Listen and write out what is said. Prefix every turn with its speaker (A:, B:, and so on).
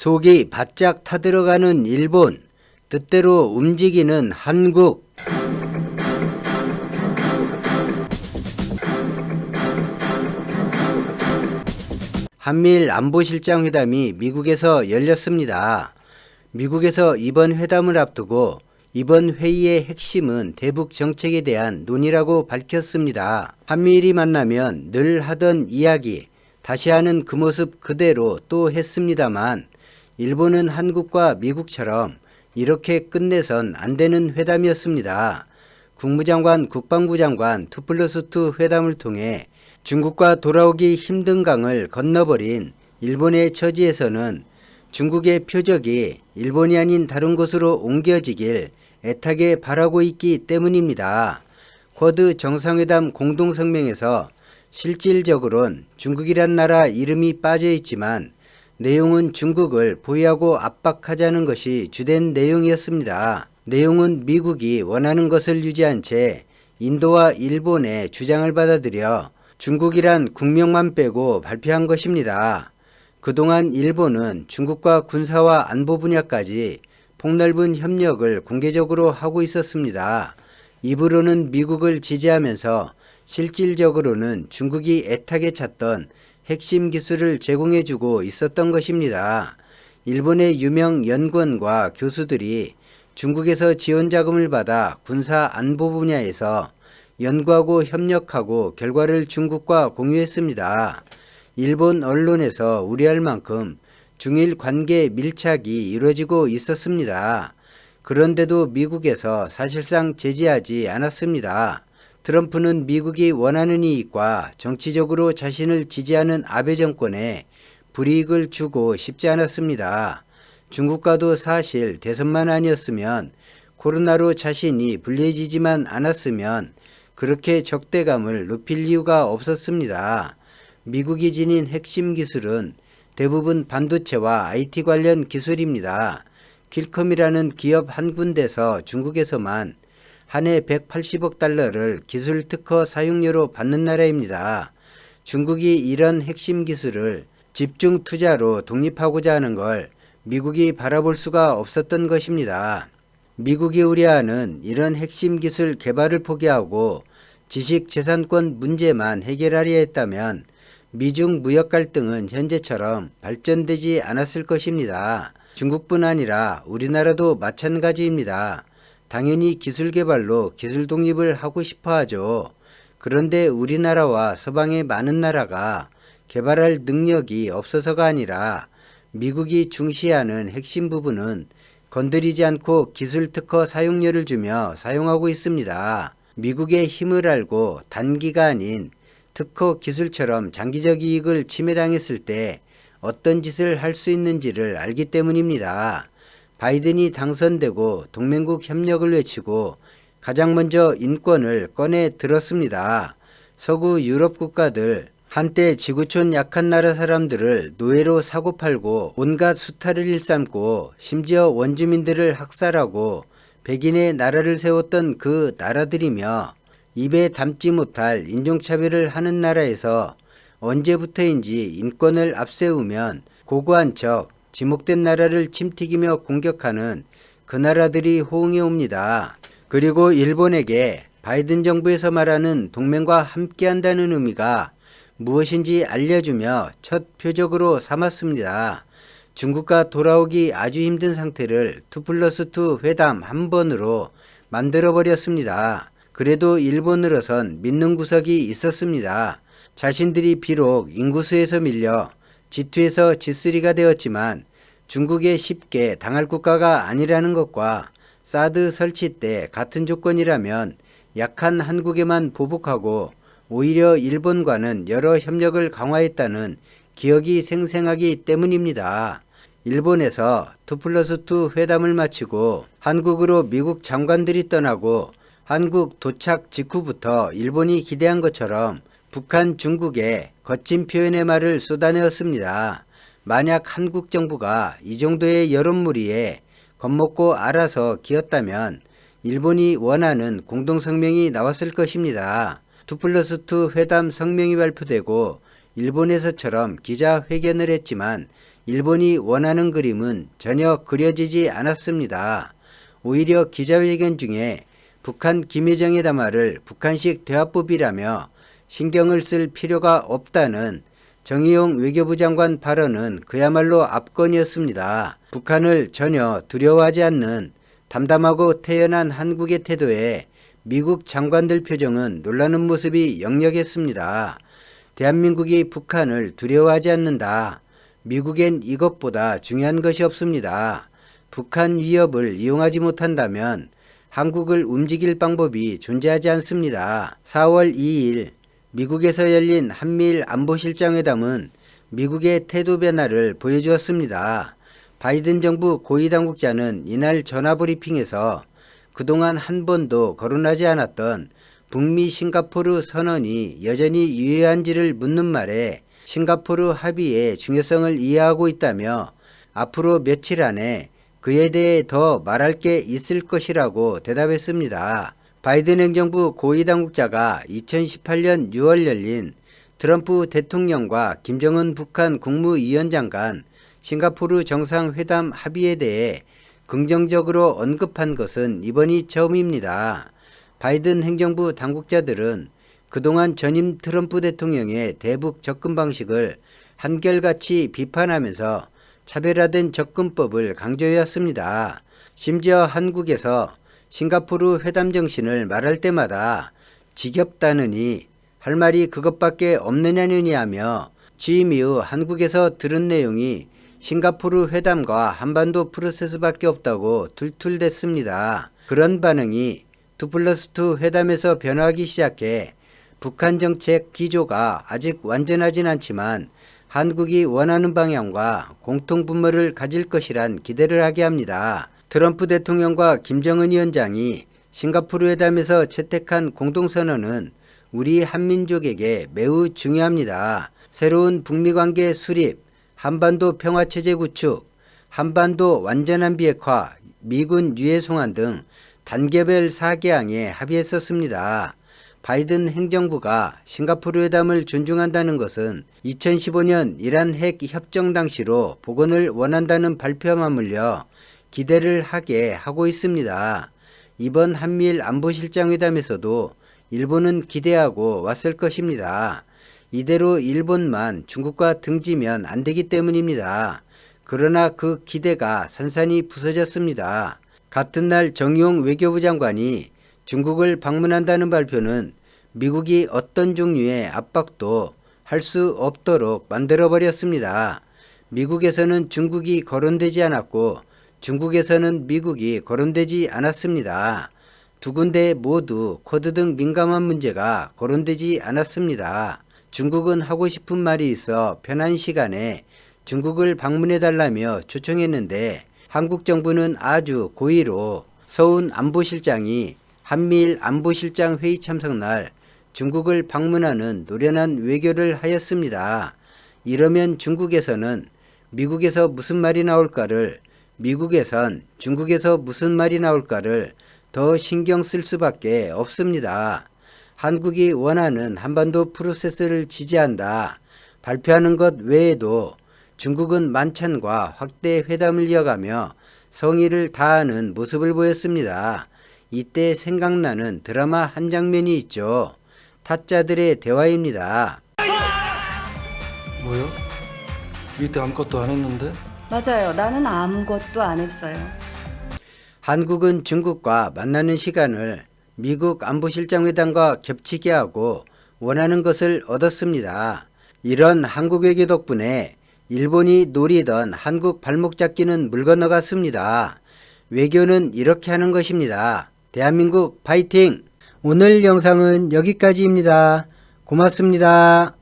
A: 속이 바짝 타들어가는 일본, 뜻대로 움직이는 한국. 한미일 안보실장 회담이 미국에서 열렸습니다. 미국에서 이번 회담을 앞두고 이번 회의의 핵심은 대북 정책에 대한 논의라고 밝혔습니다. 한미일이 만나면 늘 하던 이야기, 다시 하는 그 모습 그대로 또 했습니다만 일본은 한국과 미국처럼 이렇게 끝내선 안 되는 회담이었습니다. 국무장관, 국방부 장관 2 플러스 2 회담을 통해 중국과 돌아오기 힘든 강을 건너버린 일본의 처지에서는 중국의 표적이 일본이 아닌 다른 곳으로 옮겨지길 애타게 바라고 있기 때문입니다. 쿼드 정상회담 공동성명에서 실질적으론 중국이란 나라 이름이 빠져 있지만 내용은 중국을 보유하고 압박하자는 것이 주된 내용이었습니다. 내용은 미국이 원하는 것을 유지한 채 인도와 일본의 주장을 받아들여 중국이란 국명만 빼고 발표한 것입니다. 그동안 일본은 중국과 군사와 안보 분야까지 폭넓은 협력을 공개적으로 하고 있었습니다. 입으로는 미국을 지지하면서 실질적으로는 중국이 애타게 찾던 핵심 기술을 제공해주고 있었던 것입니다. 일본의 유명 연구원과 교수들이 중국에서 지원 자금을 받아 군사 안보 분야에서 연구하고 협력하고 결과를 중국과 공유했습니다. 일본 언론에서 우려할 만큼 중일 관계 밀착이 이루어지고 있었습니다. 그런데도 미국에서 사실상 제지하지 않았습니다. 트럼프는 미국이 원하는 이익과 정치적으로 자신을 지지하는 아베 정권에 불이익을 주고 싶지 않았습니다. 중국과도 사실 대선만 아니었으면 코로나로 자신이 불리해지지만 않았으면 그렇게 적대감을 높일 이유가 없었습니다. 미국이 지닌 핵심 기술은 대부분 반도체와 IT 관련 기술입니다. 킬컴이라는 기업 한 군데서 중국에서만 한 해 180억 달러를 기술 특허 사용료로 받는 나라입니다. 중국이 이런 핵심 기술을 집중 투자로 독립하고자 하는 걸 미국이 바라볼 수가 없었던 것입니다. 미국이 우려하는 이런 핵심 기술 개발을 포기하고 지식 재산권 문제만 해결하려 했다면 미중 무역 갈등은 현재처럼 발전되지 않았을 것입니다. 중국뿐 아니라 우리나라도 마찬가지입니다. 당연히 기술 개발로 기술 독립을 하고 싶어 하죠. 그런데 우리나라와 서방의 많은 나라가 개발할 능력이 없어서가 아니라 미국이 중시하는 핵심 부분은 건드리지 않고 기술 특허 사용료를 주며 사용하고 있습니다. 미국의 힘을 알고 단기가 아닌 특허 기술처럼 장기적 이익을 침해당했을 때 어떤 짓을 할 수 있는지를 알기 때문입니다. 바이든이 당선되고 동맹국 협력을 외치고 가장 먼저 인권을 꺼내 들었습니다. 서구 유럽 국가들 한때 지구촌 약한 나라 사람들을 노예로 사고팔고 온갖 수탈을 일삼고 심지어 원주민들을 학살하고 백인의 나라를 세웠던 그 나라들이며 입에 담지 못할 인종차별을 하는 나라에서 언제부터인지 인권을 앞세우면 고고한 척 지목된 나라를 침튀기며 공격하는 그 나라들이 호응해 옵니다. 그리고 일본에게 바이든 정부에서 말하는 동맹과 함께한다는 의미가 무엇인지 알려주며 첫 표적으로 삼았습니다. 중국과 돌아오기 아주 힘든 상태를 2 플러스 2 회담 한 번으로 만들어버렸습니다. 그래도 일본으로선 믿는 구석이 있었습니다. 자신들이 비록 인구수에서 밀려 G2에서 G3가 되었지만 중국에 쉽게 당할 국가가 아니라는 것과 사드 설치 때 같은 조건이라면 약한 한국에만 보복하고 오히려 일본과는 여러 협력을 강화했다는 기억이 생생하기 때문입니다. 일본에서 2 플러스 2 회담을 마치고 한국으로 미국 장관들이 떠나고 한국 도착 직후부터 일본이 기대한 것처럼 북한 중국에 거친 표현의 말을 쏟아내었습니다. 만약 한국 정부가 이 정도의 여론무리에 겁먹고 알아서 기었다면 일본이 원하는 공동성명이 나왔을 것입니다. 2 플러스 2 회담 성명이 발표되고 일본에서처럼 기자회견을 했지만 일본이 원하는 그림은 전혀 그려지지 않았습니다. 오히려 기자회견 중에 북한 김여정의 담화를 북한식 대화법이라며 신경을 쓸 필요가 없다는 정의용 외교부 장관 발언은 그야말로 압권이었습니다. 북한을 전혀 두려워하지 않는 담담하고 태연한 한국의 태도에 미국 장관들 표정은 놀라는 모습이 역력했습니다. 대한민국이 북한을 두려워하지 않는다. 미국엔 이것보다 중요한 것이 없습니다. 북한 위협을 이용하지 못한다면 한국을 움직일 방법이 존재하지 않습니다. 4월 2일 미국에서 열린 한미일 안보실장회담은 미국의 태도 변화를 보여주었습니다. 바이든 정부 고위 당국자는 이날 전화 브리핑에서 그동안 한 번도 거론하지 않았던 북미 싱가포르 선언이 여전히 유효한지를 묻는 말에 싱가포르 합의의 중요성을 이해하고 있다며 앞으로 며칠 안에 그에 대해 더 말할 게 있을 것이라고 대답했습니다. 바이든 행정부 고위 당국자가 2018년 6월 열린 트럼프 대통령과 김정은 북한 국무위원장 간 싱가포르 정상회담 합의에 대해 긍정적으로 언급한 것은 이번이 처음입니다. 바이든 행정부 당국자들은 그동안 전임 트럼프 대통령의 대북 접근 방식을 한결같이 비판하면서 차별화된 접근법을 강조해왔습니다. 심지어 한국에서 싱가포르 회담 정신을 말할 때마다 지겹다느니 할 말이 그것밖에 없느냐느니 하며 취임 이후 한국에서 들은 내용이 싱가포르 회담과 한반도 프로세스밖에 없다고 툴툴댔습니다. 그런 반응이 2 플러스 2 회담에서 변화하기 시작해 북한 정책 기조가 아직 완전하진 않지만 한국이 원하는 방향과 공통 분모를 가질 것이란 기대를 하게 합니다. 트럼프 대통령과 김정은 위원장이 싱가포르 회담에서 채택한 공동선언은 우리 한민족에게 매우 중요합니다. 새로운 북미 관계 수립, 한반도 평화체제 구축, 한반도 완전한 비핵화, 미군 유해 송환 등 단계별 4개항에 합의했었습니다. 바이든 행정부가 싱가포르 회담을 존중한다는 것은 2015년 이란 핵 협정 당시로 복원을 원한다는 발표만 물려 기대를 하게 하고 있습니다. 이번 한미일 안보실장 회담에서도 일본은 기대하고 왔을 것입니다. 이대로 일본만 중국과 등지면 안 되기 때문입니다. 그러나 그 기대가 산산이 부서졌습니다. 같은 날 정용 외교부 장관이 중국을 방문한다는 발표는 미국이 어떤 종류의 압박도 할 수 없도록 만들어버렸습니다. 미국에서는 중국이 거론되지 않았고 중국에서는 미국이 거론되지 않았습니다. 두 군데 모두 코드 등 민감한 문제가 거론되지 않았습니다. 중국은 하고 싶은 말이 있어 편한 시간에 중국을 방문해 달라며 초청했는데 한국 정부는 아주 고의로 서훈 안보실장이 한미일 안보실장 회의 참석날 중국을 방문하는 노련한 외교를 하였습니다. 이러면 중국에서는 미국에서 무슨 말이 나올까를 미국에선 중국에서 무슨 말이 나올까를 더 신경 쓸 수밖에 없습니다. 한국이 원하는 한반도 프로세스를 지지한다. 발표하는 것 외에도 중국은 만찬과 확대 회담을 이어가며 성의를 다하는 모습을 보였습니다. 이때 생각나는 드라마 한 장면이 있죠. 타짜들의 대화입니다.
B: 뭐요? 휴일 때 아무것도 안 했는데?
C: 맞아요. 나는 아무것도 안 했어요.
A: 한국은 중국과 만나는 시간을 미국 안보실장회담과 겹치게 하고 원하는 것을 얻었습니다. 이런 한국 외교 덕분에 일본이 노리던 한국 발목 잡기는 물 건너갔습니다. 외교는 이렇게 하는 것입니다. 대한민국 파이팅! 오늘 영상은 여기까지입니다. 고맙습니다.